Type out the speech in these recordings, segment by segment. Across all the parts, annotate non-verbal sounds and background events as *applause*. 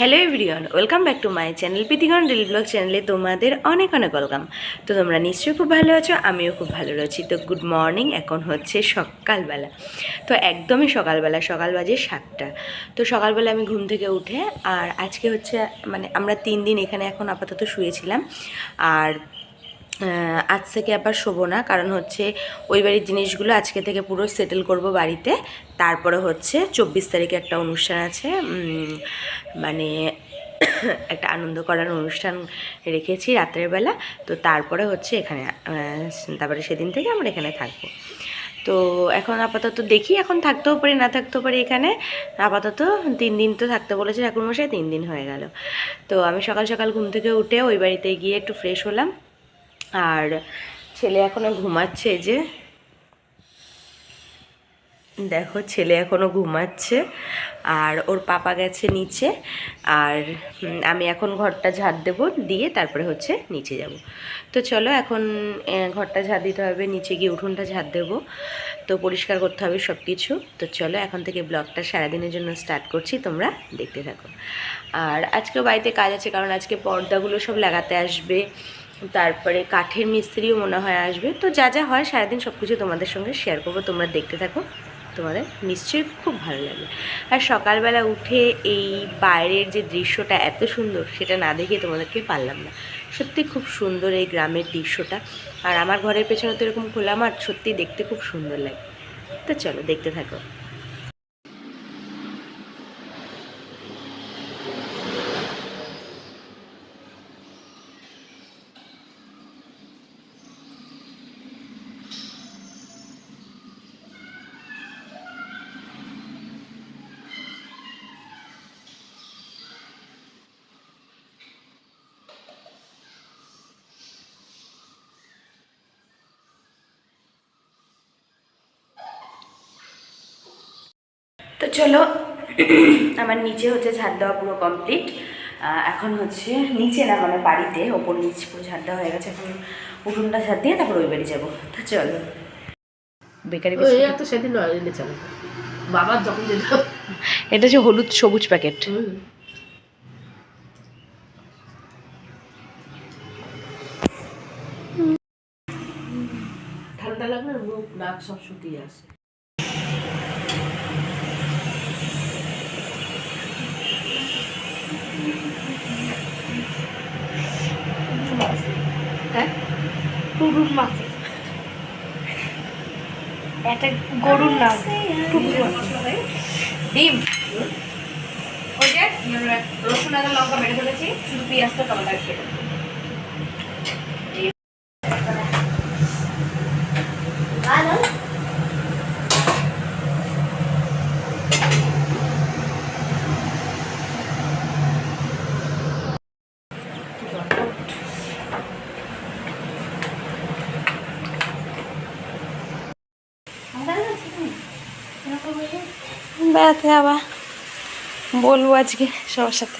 Hello everyone welcome back to my channel প্রীতিগণ reel blog চ্যানেলে তোমাদের অনেক অনেক ওয়েলকাম তো তোমরা নিশ্চয়ই খুব ভালো আছো, আমিও খুব ভালো রয়েছি তো গুড মর্নিং এখন হচ্ছে সকালবেলা। তো একদমই সকালবেলা, সকাল বাজে সাতটা। তো সকালবেলা আমি ঘুম থেকে উঠে, আর আজকে হচ্ছে মানে আমরা তিন দিন এখানে এখন আপাতত শুয়েছিলাম। আর আজ থেকে আবার শোবো না। কারণ হচ্ছে ওই বাড়ির জিনিসগুলো আজকে থেকে পুরো সেটেল করব বাড়িতে। তারপরে হচ্ছে চব্বিশ তারিখে একটা অনুষ্ঠান আছে। মানে *coughs* একটা আনন্দ করার অনুষ্ঠান রেখেছি রাত্রের বেলা। তো তারপরে হচ্ছে এখানে তারপরে সেদিন থেকে আমরা এখানে থাকব। তো এখন আপাতত দেখি, এখন থাকতেও পারি, না থাকতেও পারি এখানে। আপাতত তিন দিন তো থাকতে বলেছে ঠাকুর মশাই তিন দিন হয়ে গেল। তো আমি সকাল সকাল ঘুম থেকে উঠে ওই বাড়িতে গিয়ে একটু ফ্রেশ হলাম। আর ছেলে এখনও ঘুমাচ্ছে যে। দেখো, ছেলে এখনও ঘুমাচ্ছে আর ওর পাপা গেছে নিচে আর আমি এখন ঘরটা ঝাড় দেবো দিয়ে তারপরে হচ্ছে নিচে যাব। তো চলো এখন ঘরটা ঝাড় দিতে হবে, নিচে গিয়ে উঠোনটা ঝাড় দেবো। তো পরিষ্কার করতে হবে সব কিছু তো চলো এখন থেকে ব্লগটা সারাদিনের জন্য স্টার্ট করছি, তোমরা দেখতে থাকো। আর আজকেও বাড়িতে কাজ আছে, কারণ আজকে পর্দাগুলো সব লাগাতে আসবে। তারপরে কাঠের মিস্ত্রিও মনে হয় আসবে। তো যা যা হয় সারাদিন সব কিছু তোমাদের সঙ্গে শেয়ার করব, তোমরা দেখতে থাকো। তোমাদের নিশ্চয়ই খুব ভালো লাগবে। আর সকালবেলা উঠে এই বাইরের যে দৃশ্যটা এত সুন্দর, সেটা না দেখে তোমাদেরকে পারলাম না। সত্যি খুব সুন্দর এই গ্রামের দৃশ্যটা। আর আমার ঘরের পেছনে তো এরকম খোলা মাঠ সত্যি দেখতে খুব সুন্দর লাগে। তো চলো, দেখতে থাকো। চলো আমার নিচে হচ্ছে ঝাড় দেওয়া পুরো কমপ্লিট এখন হচ্ছে নিচে না মানে বাড়িতে ওপর নিচ পুরো ঝাড় দেওয়া হয়ে গেছে। এখন উঠোনটা ঝাড় দিয়ে তারপর ওই বাড়ি যাব। তো চলো। বেকারি তো সেদিন চালো বাবার যখন যেত এটা হচ্ছে হলুদ সবুজ প্যাকেট ঠান্ডা লাগলে মুখ নাক সব শুকিয়ে আসে। হ্যাঁ? টুডুর মাছ একটা গরুর নাম, টুডুর ডিম? ওই যে, রসুন আদা, লঙ্কা বেড়ে ফেলেছি, শুধু পেঁয়াজটা টমেটো কেটে বেড়াতে আবার বলব আজকে সবার সাথে।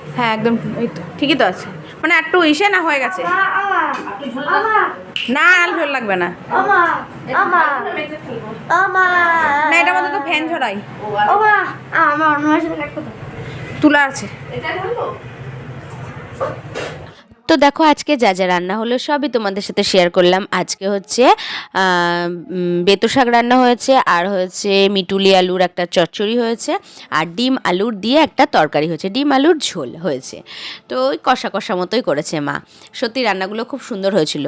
হ্যাঁ একদম এই তো, ঠিকই তো আছে। মানে একটু ইসে না হয়ে গেছে? না, আর ঝোল লাগবে না। না এটার মধ্যে তো ফ্যান মাসে তুলা আছে। তো দেখো আজকে যা যা রান্না হলো সবই তোমাদের সাথে শেয়ার করলাম। আজকে হচ্ছে বেতো শাক রান্না হয়েছে, আর হয়েছে মিটুলি আলুর একটা চচ্চড়ি হয়েছে, আর ডিম আলুর দিয়ে একটা তরকারি হয়েছে। ডিম আলুর ঝোল হয়েছে। তো ওই কষা কষা মতোই করেছে মা। সত্যি রান্নাগুলো খুব সুন্দর হয়েছিল।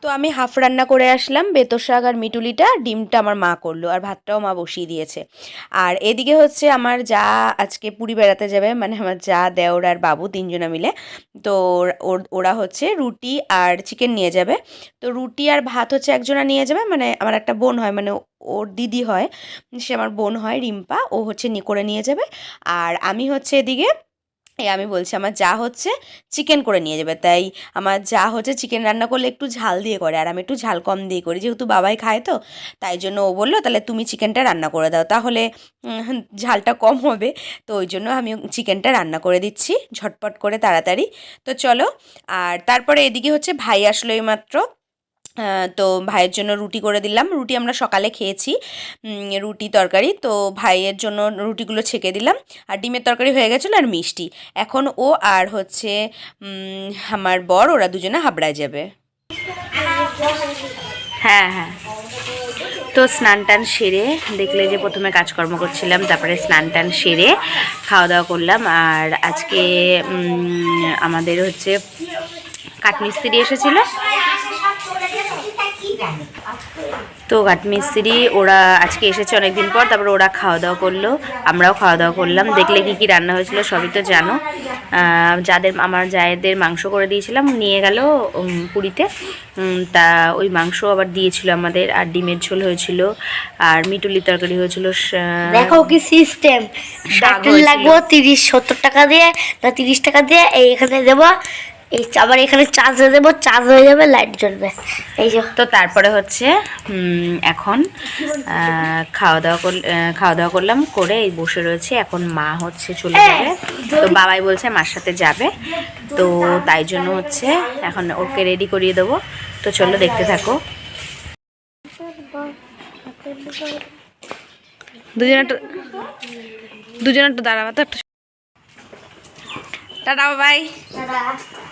তো আমি হাফ রান্না করে আসলাম, বেতর শাক আর মিটুলিটা ডিমটা আমার মা করল, আর ভাতটাও মা বসিয়ে দিয়েছে। আর এদিকে হচ্ছে আমার যা আজকে পুরী বেড়াতে যাবে মানে আমার যা, দেওর আর বাবু তিনজনা মিলে, তো ওর- হচ্ছে রুটি আর চিকেন নিয়ে যাবে। তো রুটি আর ভাত হচ্ছে একজনা নিয়ে যাবে মানে আমার একটা বোন হয় মানে ওর দিদি হয়, সে আমার বোন হয় রিম্পা, ও হচ্ছে করে নিয়ে যাবে। আর আমি হচ্ছে এদিকে এই আমি বলছি, আমার যা হচ্ছে চিকেন করে নিয়ে যাবে। তাই আমার যা হচ্ছে চিকেন রান্না করলে একটু ঝাল দিয়ে করে, আর আমি একটু ঝাল কম দিয়ে করি। যেহেতু বাবাই খায় তো, তাই জন্য ও বলল, তাহলে তুমি চিকেনটা রান্না করে দাও। তাহলে ঝালটা কম হবে, তো ওই জন্য আমি চিকেনটা রান্না করে দিচ্ছি ঝটপট করে তাড়াতাড়ি। তো চলো, আর তারপরে এদিকে হচ্ছে ভাই আসলো এইমাত্র। তো ভাইয়ের জন্য রুটি করে দিলাম। রুটি আমরা সকালে খেয়েছি রুটি তরকারি। তো ভাইয়ের জন্য রুটিগুলো ছেঁকে দিলাম। আর ডিমের তরকারি হয়ে গেছিল আর মিষ্টি। এখন ও আর হচ্ছে আমার বর, ওরা দুজনে হাবড়ায় যাবে। হ্যাঁ হ্যাঁ। তো স্নান টান সেরে দেখলে যে প্রথমে কাজকর্ম করছিলাম, তারপরে স্নান টান সেরে খাওয়া দাওয়া করলাম। আর আজকে আমাদের হচ্ছে কাঠমিস্ত্রি এসেছিল। তো কাঠমিস্ত্রি ওরা আজকে এসেছে অনেকদিন পর তারপর ওরা খাওয়া দাওয়া করল। আমরাও খাওয়া দাওয়া করলাম। দেখলে কি কি রান্না হয়েছিল সবই তো জানো। যাদের আমার জায়েদের মাংস করে দিয়েছিলাম নিয়ে গেল পুরীতে। তা ওই মাংস আবার দিয়েছিল আমাদের আর ডিমের ঝোল হয়েছিল আর মিটুলি তরকারি হয়েছিল দেখো কি সিস্টেম লাগবো তিরিশ সত্তর টাকা দিয়ে না তিরিশ টাকা দিয়ে এই এখানে দেবো। এই আবার এখানে চার্জ হয়ে দেবো চার্জ হয়ে যাবে লাইট জ্বলবে। এই যে। তো তারপরে হচ্ছে এখন খাওয়া দাওয়া করল খাওয়া দাওয়া করলাম করে এই বসে রয়েছে। এখন মা হচ্ছে চলে যাবে। তো বাবাই বলছে মার সাথে যাবে। তো তাই জন্য হচ্ছে এখন ওকে রেডি করিয়ে দেবো। তো চলো দেখতে থাকো। দুজনে একটু দুজনে একটু দাঁড়াবা তো একটু টাটা বাই বলতো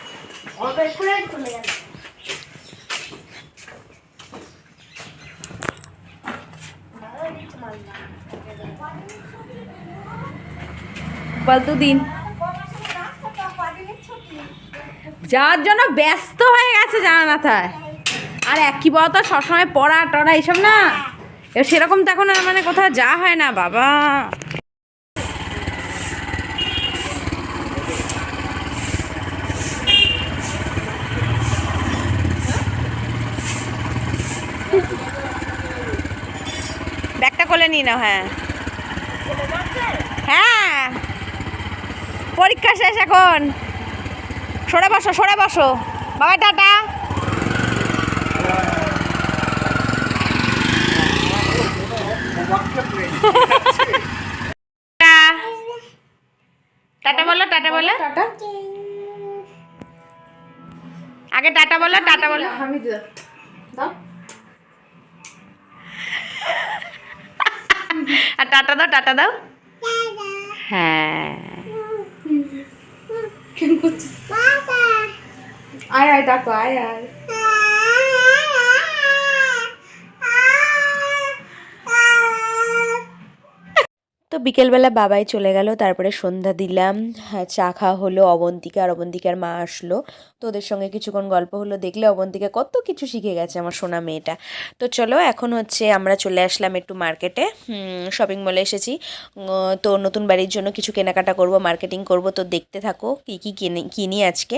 যাওয়ার জন্য ব্যস্ত হয়ে গেছে জানা তাই আর এক কি বলতো সবসময় পড়া টড়া এইসব না। সেরকম তো এখন মানে কোথাও যাওয়া হয় না, বাবা। কোলে নিয়ে নাও হ্যাঁ। হ্যাঁ। পরীক্ষা শেষ এখন। সরে বসো সরে বসো। বাবা টাটা। টাটা বলো টাটা বলো। আগে টাটা বলো টাটা বলো। আমি দাও। আর টাটা দাও টাটা দাও। হ্যাঁ। আয় আয় ডাকো আয় আয় তো বিকেলবেলা বাবাই চলে গেল তারপরে সন্ধ্যা দিলাম। হ্যাঁ, চা খাওয়া হলো অবন্তিকা আর অবন্তিকার মা আসলো। তো ওদের সঙ্গে কিছুক্ষণ গল্প হলো দেখলে অবন্তিকা কত কিছু শিখে গেছে আমার সোনা মেয়েটা। তো চলো এখন হচ্ছে আমরা চলে আসলাম একটু মার্কেটে শপিং মলে এসেছি। তো নতুন বাড়ির জন্য কিছু কেনাকাটা করব মার্কেটিং করব। তো দেখতে থাকো কী কী কিনে কিনি আজকে।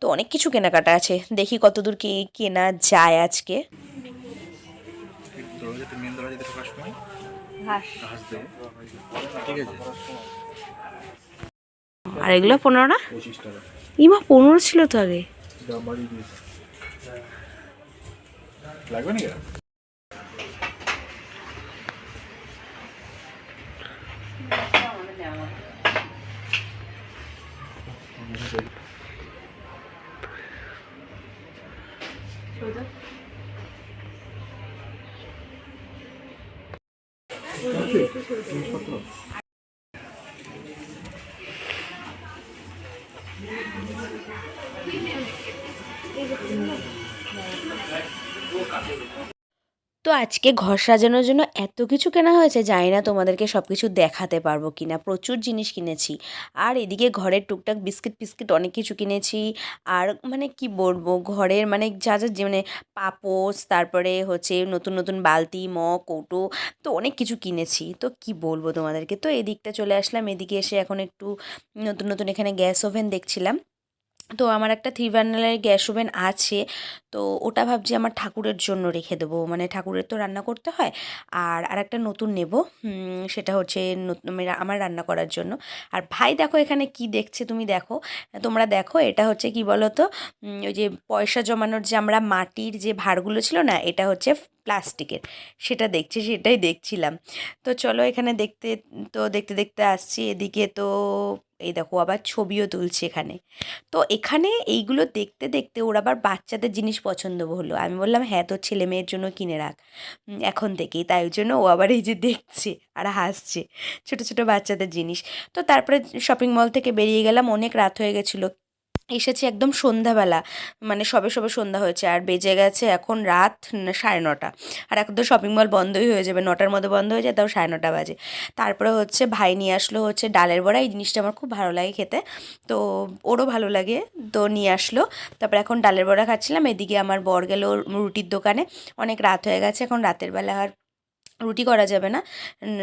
তো অনেক কিছু কেনাকাটা আছে দেখি কতদূর কি কেনা যায় আজকে। মেন দরজাতে ঢোকার সময় ঘাস। দেবো। ঠিক আছে। আর এগুলো পনেরো না? ইমা পনেরো ছিল তো আগে। লাগবে নাকি? 就是？আজকে ঘর সাজানোর জন্য এত কিছু কেনা হয়েছে, জানি না তোমাদেরকে সব কিছু দেখাতে পারব কি না প্রচুর জিনিস কিনেছি। আর এদিকে ঘরের টুকটাক বিস্কিট ফিস্কিট অনেক কিছু কিনেছি। আর মানে কি বলব, ঘরের মানে যা যা মানে পাপোস তারপরে হচ্ছে নতুন নতুন বালতি, মগ, কৌটো, তো অনেক কিছু কিনেছি। তো কি বলব তোমাদেরকে? তো এদিকটা চলে আসলাম। এদিকে এসে এখন একটু নতুন নতুন এখানে গ্যাস ওভেন দেখছিলাম। তো আমার একটা থ্রি বার্নারের গ্যাস ওভেন আছে, তো ওটা ভাবছি আমার ঠাকুরের জন্য রেখে দেবো। মানে ঠাকুরের তো রান্না করতে হয়। আর আরেকটা নতুন নেব সেটা হচ্ছে মানে আমার রান্না করার জন্য। আর ভাই দেখো এখানে কি দেখছে তুমি দেখো? তোমরা দেখো, এটা হচ্ছে কি বলো তো ওই যে পয়সা জমানোর যে আমরা মাটির যে ভাঁড়গুলো ছিল না, এটা হচ্ছে প্লাস্টিকের। সেটা দেখছি, সেটাই দেখছিলাম। তো চলো এখানে দেখতে, তো দেখতে দেখতে আসছি। এদিকে তো এই দেখো, আবার ছবিও তুলছে এখানে। তো এখানে এইগুলো দেখতে দেখতে ওর আবার বাচ্চাদের জিনিস পছন্দ হলো। আমি বললাম হ্যাঁ তোর ছেলে মেয়ের জন্য কিনে রাখ। এখন থেকেই। তাই জন্য ও আবার এই যে দেখছে আর হাসছে। ছোট ছোট বাচ্চাদের জিনিস। তো তারপরে শপিং মল থেকে বেরিয়ে গেলাম। অনেক রাত হয়ে গেছিল। এসেছি একদম সন্ধ্যাবেলা। মানে সবে সবে সন্ধ্যা হয়েছে, আর বেজে গেছে এখন রাত সাড়ে নটা। আর এখন তো শপিং মল বন্ধই হয়ে যাবে, নটার মধ্যে বন্ধ হয়ে যায়, তাও সাড়ে নটা বাজে। তারপরে হচ্ছে ভাই নিয়ে আসলো হচ্ছে ডালের বড়া, এই জিনিসটা আমার খুব ভালো লাগে খেতে। তো ওরও ভালো লাগে, তো নিয়ে আসলো। তারপরে এখন ডালের বড়া খাচ্ছিলাম, এদিকে আমার বর গেল রুটির দোকানে। অনেক রাত হয়ে গেছে, এখন রাতের বেলা আর রুটি করা যাবে না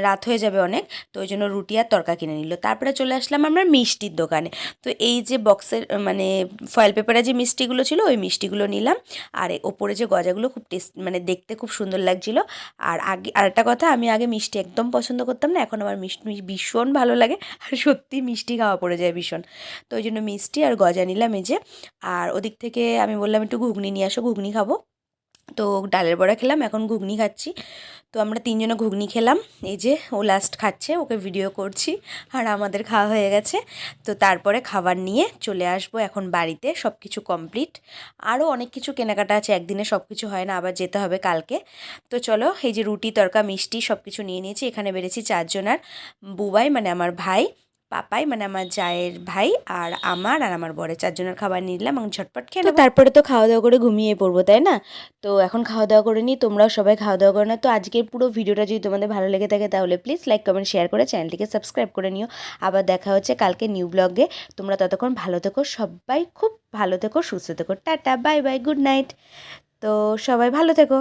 রাত হয়ে যাবে অনেক, তো ওই জন্য রুটি আর তরকা কিনে নিল। তারপরে চলে আসলাম আমরা মিষ্টির দোকানে। তো এই যে বক্সের মানে ফয়েল পেপারে যে মিষ্টিগুলো ছিল, ওই মিষ্টিগুলো নিলাম। আর ওপরে যে গজাগুলো খুব টেস্ট মানে দেখতে খুব সুন্দর লাগছিল। আর আগে, আর একটা কথা, আমি আগে মিষ্টি একদম পছন্দ করতাম না, এখন আমার মিষ্টি ভীষণ ভালো লাগে। আর সত্যি মিষ্টি খাওয়া পড়ে যায় ভীষণ। তো ওই জন্য মিষ্টি আর গজা নিলাম এই যে। আর ওদিক থেকে আমি বললাম, একটু ঘুগনি নিয়ে আসো, ঘুগনি খাব। তো ডালের বড়া খেলাম, এখন ঘুগনি খাচ্ছি। তো আমরা তিনজনে ঘুগনি খেলাম, এই যে ও লাস্ট খাচ্ছে, ওকে ভিডিও করছি, আর আমাদের খাওয়া হয়ে গেছে। তো তারপরে খাবার নিয়ে চলে আসব, এখন বাড়িতে সব কিছু কমপ্লিট আরও অনেক কিছু কেনাকাটা আছে, একদিনে সব কিছু হয় না, আবার যেতে হবে কালকে। তো চলো, এই যে রুটি, তরকা, মিষ্টি সব কিছু নিয়ে নিয়েছি, এখানে বেড়েছি চারজনার বুবাই মানে আমার ভাই। পাপাই মানে আমার জায়ের ভাই আর আমার আর আমার বরের চারজনের খাবার নিলাম এবং ঝটপট খেয়ে। তারপরে তো খাওয়া দাওয়া করে ঘুমিয়ে পড়ব তাই না? তো এখন খাওয়া দাওয়া করে নিই তোমরাও সবাই খাওয়া দাওয়া করে না। তো আজকের পুরো ভিডিওটা যদি তোমাদের ভালো লেগে থাকে তাহলে প্লিজ লাইক কমেন্ট শেয়ার করে চ্যানেলটিকে সাবস্ক্রাইব করে নিও। আবার দেখা হচ্ছে কালকে নিউ ব্লগে তোমরা ততক্ষণ ভালো থেকো সবাই খুব ভালো থেকো সুস্থ থেকো। Tata bye bye good night তো সবাই ভালো থেকো।